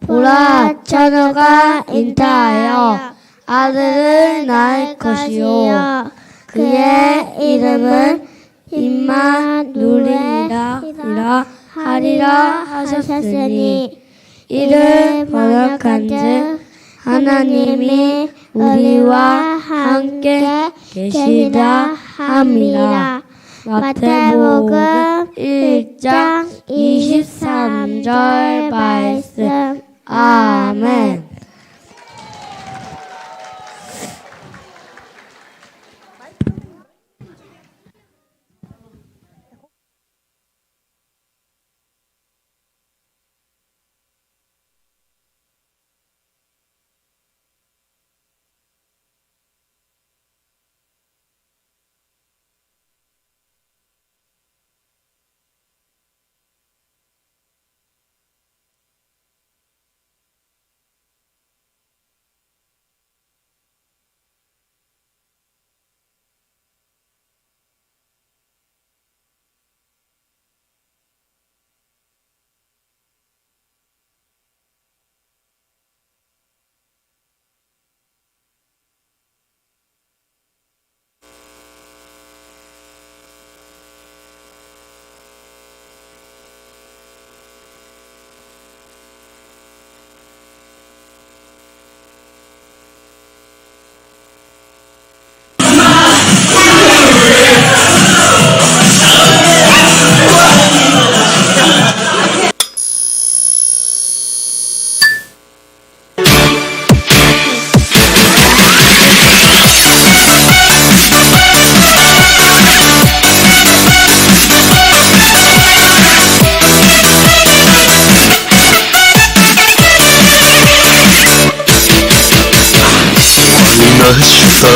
보라 처녀가 인타하여 아들을 낳을 것이요. 그의 이름은 임마누엘이라 하리라 하셨으니 이를 번역한즉 하나님이 우리와 함께 계시다 함이라. 마태복음 1장 23절 말씀 아멘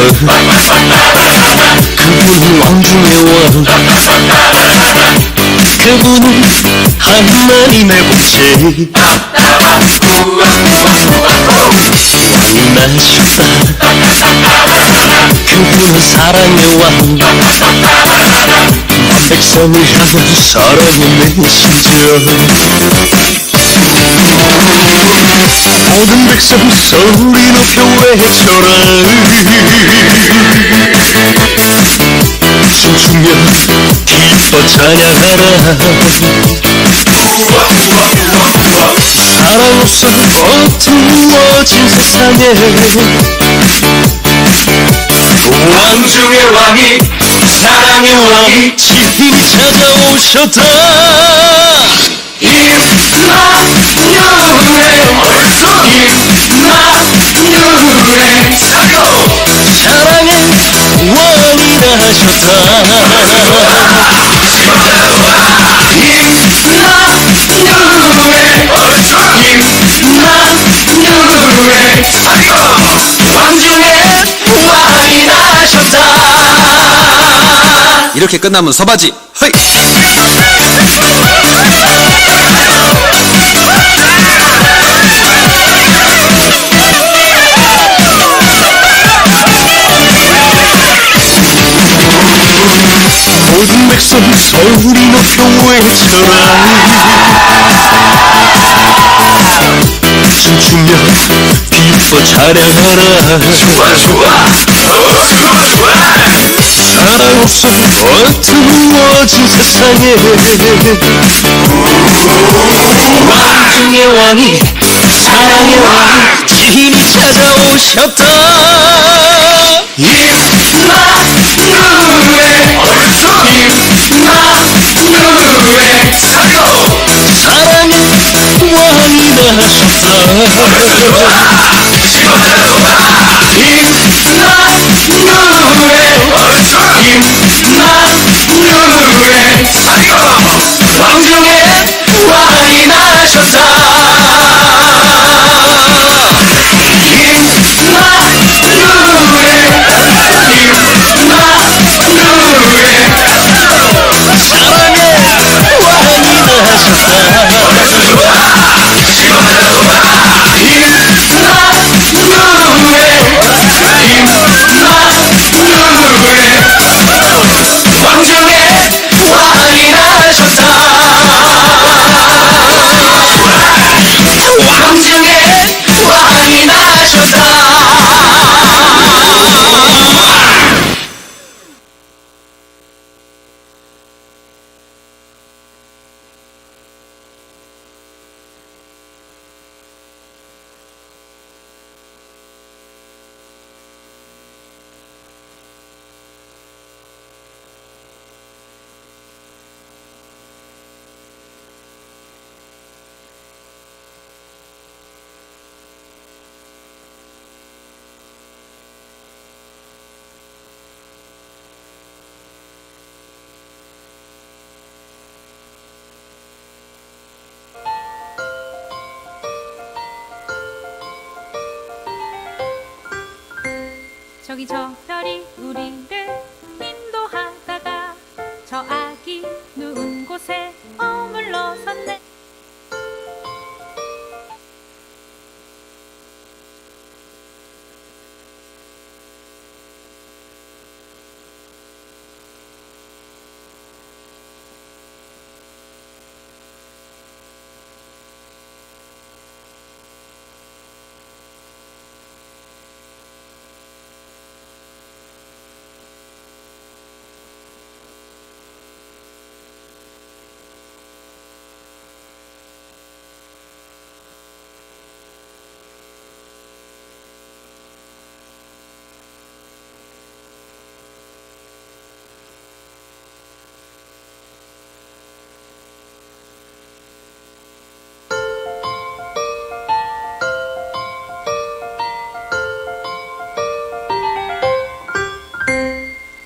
그분은 왕중의 왕 그분은 하나님의 복제 왕이 나시다 그분은 사랑의 왕. 백성을 향한 사랑의 메신저 모든 백성 소리 높여 외쳐라. 춤추며 기뻐 찬양하라. 사랑 없어 어두워진 세상에. 왕 중의 왕이 사랑의 왕이 지금이 찾아오셨다. 왕 이렇게 끝나면 서바지. 허이 모든 백성 소리 높여 외쳐라 춤추며 기뻐 찬양하라. 좋아 좋아. 사랑 없어 어두워진 세상에. 왕중의 왕이 사랑의 왕이 진이 찾아오셨다 사랑의 왕이 나셨다 왕중의 저기 저 별이 우리를 인도하다가 저 아기 누운 곳에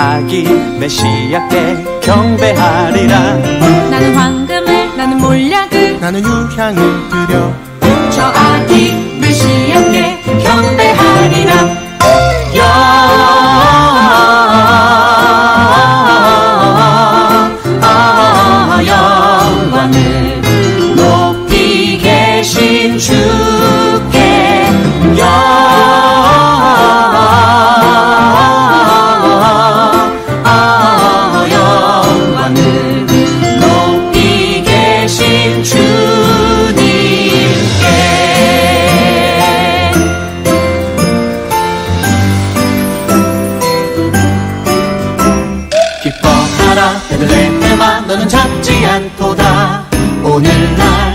아기 메시아께 경배하리라. 나는 황금을 나는 몰약을 나는 유향을 드려. 저 아기 메시아께 경배하리라 기뻐하라 베들레헴아 너는 작지 않도다. 오늘날